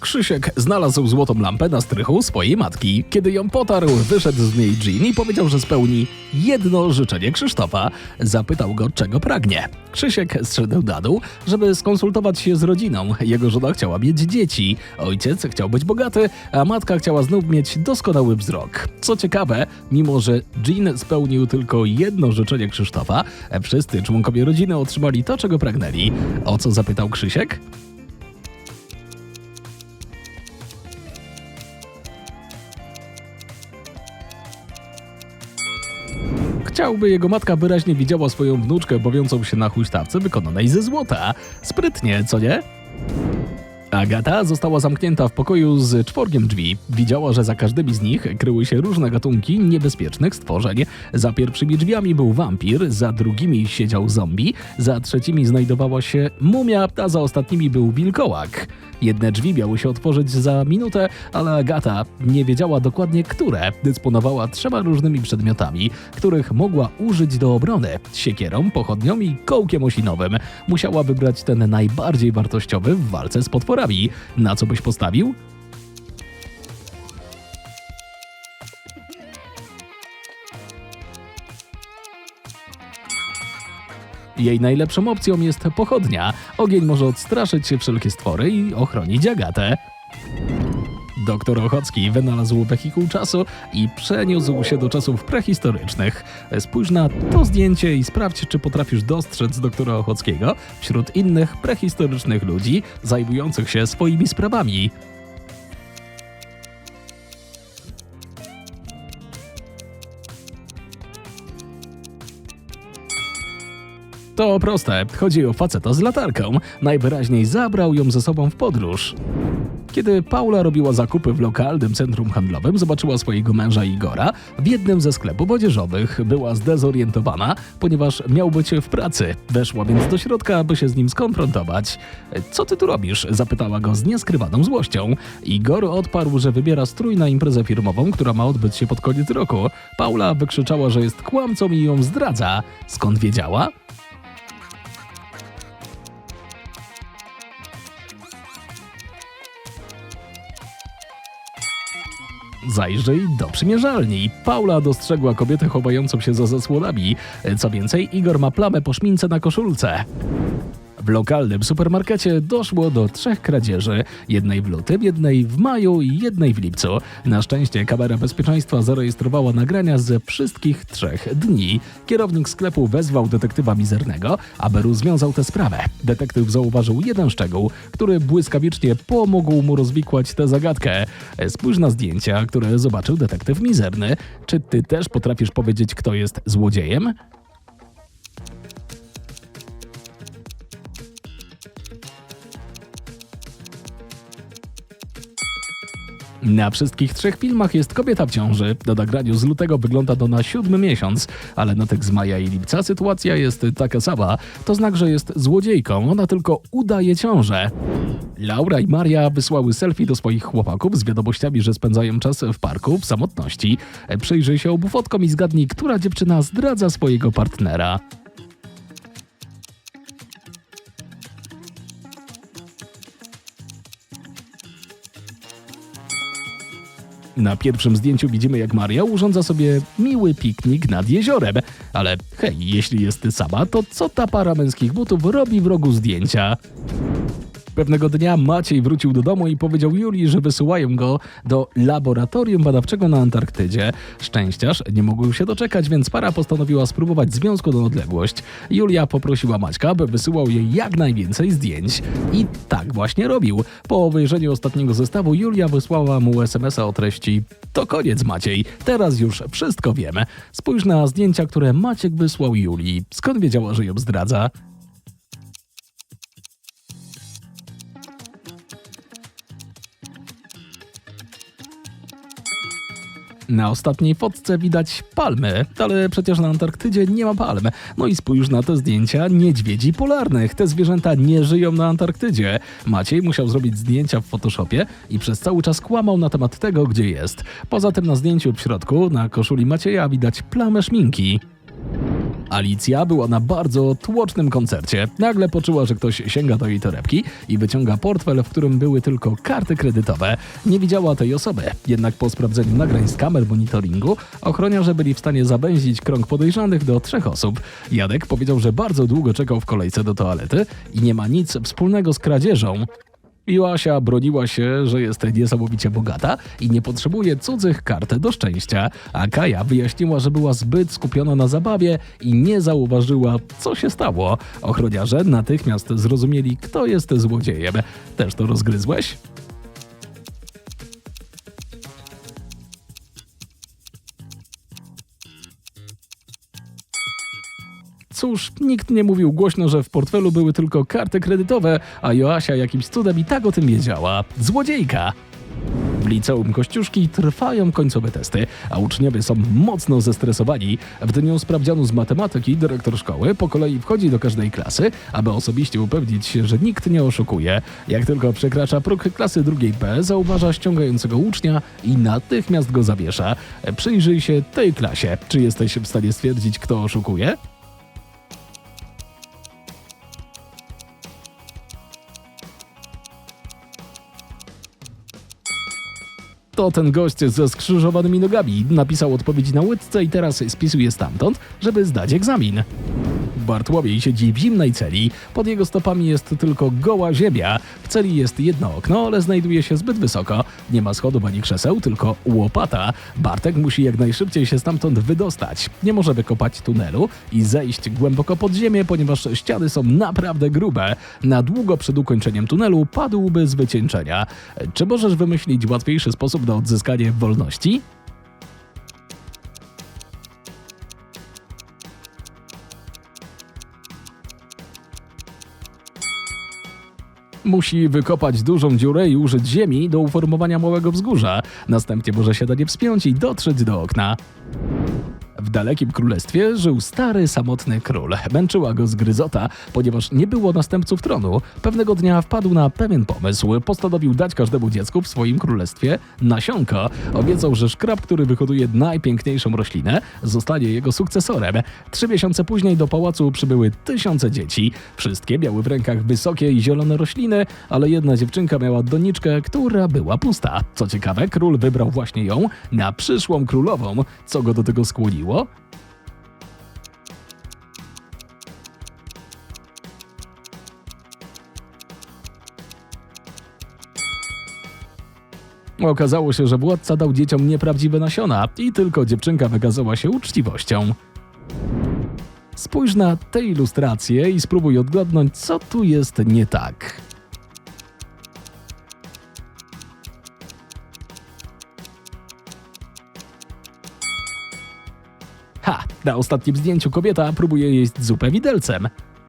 Krzysiek znalazł złotą lampę na strychu swojej matki. Kiedy ją potarł, wyszedł z niej Jean i powiedział, że spełni jedno życzenie Krzysztofa. Zapytał go, czego pragnie. Krzysiek zszedł na dół, żeby skonsultować się z rodziną. Jego żona chciała mieć dzieci. Ojciec chciał być bogaty, a matka chciała znów mieć doskonały wzrok. Co ciekawe, mimo że Jean spełnił tylko jedno życzenie Krzysztofa, wszyscy członkowie rodziny otrzymali to, czego pragnęli. O co zapytał Krzysiek? Chciałby jego matka wyraźnie widziała swoją wnuczkę bawiącą się na huśtawce wykonanej ze złota. Sprytnie, co nie? Agata została zamknięta w pokoju z czworgiem drzwi. Widziała, że za każdymi z nich kryły się różne gatunki niebezpiecznych stworzeń. Za pierwszymi drzwiami był wampir, za drugimi siedział zombie, za trzecimi znajdowała się mumia, a za ostatnimi był wilkołak. Jedne drzwi miały się otworzyć za minutę, ale Agata nie wiedziała dokładnie, które. Dysponowała trzema różnymi przedmiotami, których mogła użyć do obrony: siekierą, pochodnią i kołkiem osinowym. Musiała wybrać ten najbardziej wartościowy w walce z potworami. Na co byś postawił? Jej najlepszą opcją jest pochodnia. Ogień może odstraszyć wszelkie stwory i ochronić Agatę. Doktor Ochocki wynalazł wehikuł czasu i przeniósł się do czasów prehistorycznych. Spójrz na to zdjęcie i sprawdź, czy potrafisz dostrzec doktora Ochockiego wśród innych prehistorycznych ludzi zajmujących się swoimi sprawami. To proste. Chodzi o faceta z latarką. Najwyraźniej zabrał ją ze sobą w podróż. Kiedy Paula robiła zakupy w lokalnym centrum handlowym, zobaczyła swojego męża Igora w jednym ze sklepów odzieżowych. Była zdezorientowana, ponieważ miał być w pracy. Weszła więc do środka, aby się z nim skonfrontować. Co ty tu robisz? zapytała go z nieskrywaną złością. Igor odparł, że wybiera strój na imprezę firmową, która ma odbyć się pod koniec roku. Paula wykrzyczała, że jest kłamcą i ją zdradza. Skąd wiedziała? Zajrzyj do przymierzalni. Paula dostrzegła kobietę chowającą się za zasłonami. Co więcej, Igor ma plamę po szmince na koszulce. W lokalnym supermarkecie doszło do trzech kradzieży. Jednej w lutym, jednej w maju i jednej w lipcu. Na szczęście kamera bezpieczeństwa zarejestrowała nagrania ze wszystkich trzech dni. Kierownik sklepu wezwał detektywa mizernego, aby rozwiązał tę sprawę. Detektyw zauważył jeden szczegół, który błyskawicznie pomógł mu rozwikłać tę zagadkę. Spójrz na zdjęcia, które zobaczył detektyw mizerny. Czy ty też potrafisz powiedzieć, kto jest złodziejem? Na wszystkich trzech filmach jest kobieta w ciąży. Na nagraniu z lutego wygląda to na siódmy miesiąc, ale na tych z maja i lipca sytuacja jest taka sama. To znak, że jest złodziejką, ona tylko udaje ciążę. Laura i Maria wysłały selfie do swoich chłopaków z wiadomościami, że spędzają czas w parku w samotności. Przyjrzyj się obu fotkom i zgadnij, która dziewczyna zdradza swojego partnera. Na pierwszym zdjęciu widzimy, jak Maria urządza sobie miły piknik nad jeziorem. Ale hej, jeśli jest sama, to co ta para męskich butów robi w rogu zdjęcia? Pewnego dnia Maciej wrócił do domu i powiedział Julii, że wysyłają go do laboratorium badawczego na Antarktydzie. Szczęściarz nie mógł się doczekać, więc para postanowiła spróbować związku na odległość. Julia poprosiła Maćka, by wysyłał jej jak najwięcej zdjęć. I tak właśnie robił. Po obejrzeniu ostatniego zestawu Julia wysłała mu SMS-a o treści To koniec Maciej, teraz już wszystko wiemy. Spójrz na zdjęcia, które Maciek wysłał Julii. Skąd wiedziała, że ją zdradza? Na ostatniej fotce widać palmy, ale przecież na Antarktydzie nie ma palm. No i spójrz na te zdjęcia niedźwiedzi polarnych. Te zwierzęta nie żyją na Antarktydzie. Maciej musiał zrobić zdjęcia w Photoshopie i przez cały czas kłamał na temat tego, gdzie jest. Poza tym na zdjęciu w środku, na koszuli Macieja widać plamę szminki. Alicja była na bardzo tłocznym koncercie. Nagle poczuła, że ktoś sięga do jej torebki i wyciąga portfel, w którym były tylko karty kredytowe. Nie widziała tej osoby, jednak po sprawdzeniu nagrań z kamer monitoringu ochroniarze byli w stanie zabęździć krąg podejrzanych do trzech osób. Jadek powiedział, że bardzo długo czekał w kolejce do toalety i nie ma nic wspólnego z kradzieżą. Joasia broniła się, że jest niesamowicie bogata i nie potrzebuje cudzych kart do szczęścia, a Kaja wyjaśniła, że była zbyt skupiona na zabawie i nie zauważyła, co się stało. Ochroniarze natychmiast zrozumieli, kto jest złodziejem. Też to rozgryzłeś? Cóż, nikt nie mówił głośno, że w portfelu były tylko karty kredytowe, a Joasia jakimś cudem i tak o tym wiedziała. Złodziejka! W liceum Kościuszki trwają końcowe testy, a uczniowie są mocno zestresowani. W dniu sprawdzianu z matematyki dyrektor szkoły po kolei wchodzi do każdej klasy, aby osobiście upewnić się, że nikt nie oszukuje. Jak tylko przekracza próg klasy drugiej B, zauważa ściągającego ucznia i natychmiast go zawiesza. Przyjrzyj się tej klasie. Czy jesteś w stanie stwierdzić, kto oszukuje? To ten gość ze skrzyżowanymi nogami napisał odpowiedzi na łydce i teraz spisuje stamtąd, żeby zdać egzamin. Bartłomiej siedzi w zimnej celi. Pod jego stopami jest tylko goła ziemia. W celi jest jedno okno, ale znajduje się zbyt wysoko. Nie ma schodów ani krzeseł, tylko łopata. Bartek musi jak najszybciej się stamtąd wydostać. Nie może wykopać tunelu i zejść głęboko pod ziemię, ponieważ ściany są naprawdę grube. Na długo przed ukończeniem tunelu padłby z wycieńczenia. Czy możesz wymyślić łatwiejszy sposób na odzyskanie wolności? Musi wykopać dużą dziurę i użyć ziemi do uformowania małego wzgórza. Następnie może się do nie wspiąć i dotrzeć do okna. W dalekim królestwie żył stary, samotny król. Męczyła go zgryzota, ponieważ nie było następców tronu. Pewnego dnia wpadł na pewien pomysł. Postanowił dać każdemu dziecku w swoim królestwie nasionko. Obiecał, że szkrab, który wyhoduje najpiękniejszą roślinę, zostanie jego sukcesorem. Trzy miesiące później do pałacu przybyły tysiące dzieci. Wszystkie miały w rękach wysokie i zielone rośliny, ale jedna dziewczynka miała doniczkę, która była pusta. Co ciekawe, król wybrał właśnie ją na przyszłą królową. Co go do tego skłoniło? Okazało się, że władca dał dzieciom nieprawdziwe nasiona i tylko dziewczynka wykazała się uczciwością. Spójrz na tę ilustrację i spróbuj odgadnąć, co tu jest nie tak. Na ostatnim zdjęciu kobieta próbuje jeść zupę widelcem.